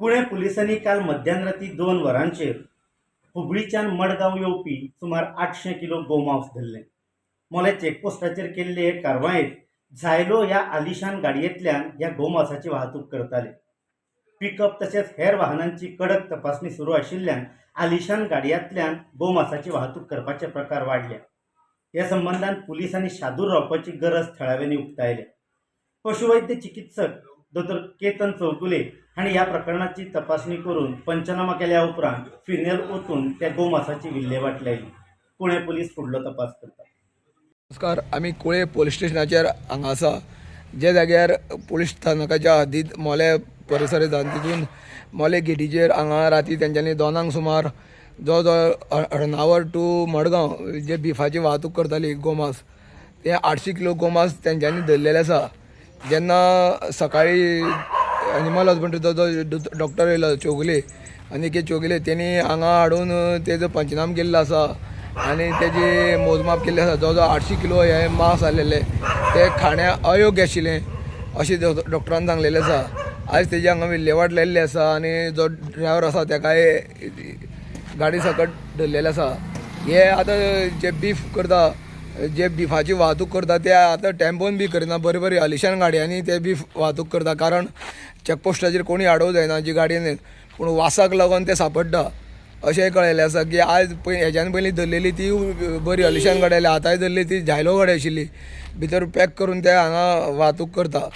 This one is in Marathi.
पुणे पोलिसांनी काल मध्यानराती दोन वरांचे हुबळीच्यान मडगांव येवपी सुमार आठशे किलो गोमांस धरले. मोले चेकपोस्टाचेर केल्ले हे कारवायेंत झायलो ह्या आलिशान गाडयेंतल्यान ह्या गोमांसाची वाहतूक करताले पिकअप तशेंच हेर वाहनांची कडक तपासणी सुरू आशिल्ल्यान आलिशान गाडयांतल्यान गोमासाची वाहतूक करपाचे प्रकार वाडल्या ह्या संबंदान पुलिसांनी शादूर रावपाची गरज थळाव्यांनी उक्तायल्या पशुवैद्य चिकित्सक डॉक्टर केतन चौगुले आणि ह्या प्रकरणाची तपासणी करून पंचनामा केल्या उपरांत फिनेल ओतून त्या गोमासाची विल्हेवाट लायली कुळे पोलीस फुडलो तपास करतात. नमस्कार आमी कुळे पोलीस स्टेशनाचेर हांगा आसा जे जाग्यार पोलीस स्थानकाच्या हद्दीत मोले परिसर येता तितून मोले गेटीचेर हांगा राती तेंच्यांनी दोनांक सुमार जो जो अर्णावर टू मडगांव जे बिफाची वाहतूक करताली गोमास ते आठशी किलो गोमास तेंच्यांनी धरलेले आसा. जेन्ना सकाळी एनिमल हजबंड्रीचो जो डॉक्टर येयलो चौगुले अनिकेत चौगुले तेणी हांगा हाडून तेजो पंचनाम केल्लो आसा आनी तेजी मोजमाप केल्लें आसा जो जो आठशी किलो हे मांस आसलेले ते खाण्या अयोग्य आशिल्लें अशें डॉक्टरान सांगलेलें आसा आयज तेजी हांगा विल्लेवाट लायिल्ली आसा आनी जो ड्रायव्हर आसा तेकाय गाडी सकट धरलेलें आसा हे आतां जे बीफ करता जे बिफाची वाहतूक करता ते आतां टॅम्पोन बी करिना बरे बरे अलिशान गाडयांनी ते बीफ वाहतूक करता. कारण चॅकपोस्टाचेर कोणी हाडूंक जायना जी गाडयेन पूण वासाक लागून ते सांपडटा. अशेंय कळयलें आसा की आयज पय हेज्यान पयलीं धरलेली ती बरी अलिशान गाडी आतांय धरली ती झायलो गाडी आशिल्ली. भितर पॅक करून ते हांगा वाहतूक करता.